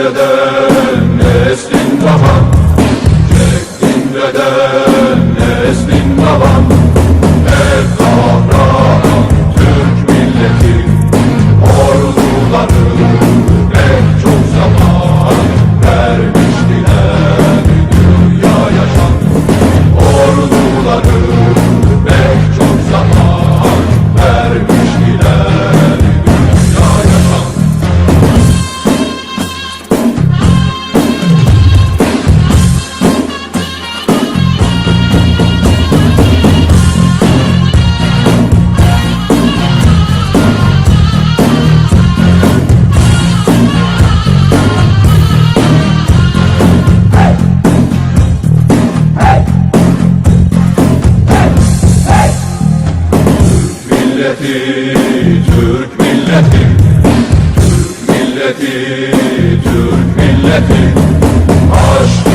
Çektin beden, neslin daha Çektin beden. milleti, Türk milleti. Türk milleti, Türk milleti. Aşk